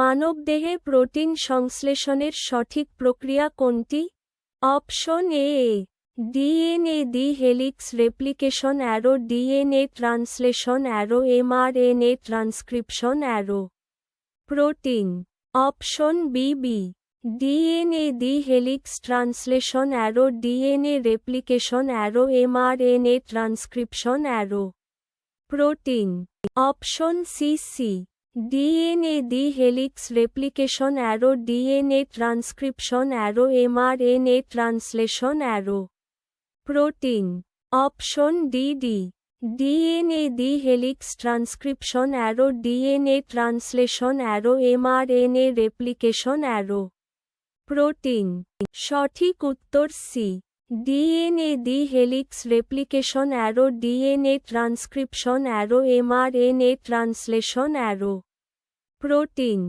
মানবদেহে প্রোটিন সংশ্লেষণের সঠিক প্রক্রিয়া কোনটি option A DNA D helix replication arrow DNA translation arrow mRNA transcription arrow protein option B DNA D helix translation arrow DNA replication arrow mRNA transcription arrow protein option C DNA D helix replication arrow DNA transcription arrow mRNA translation arrow protein option D DNA D helix transcription arrow DNA translation arrow mRNA replication arrow protein সঠিক উত্তর C DNA D helix replication arrow DNA transcription arrow mRNA translation arrow protein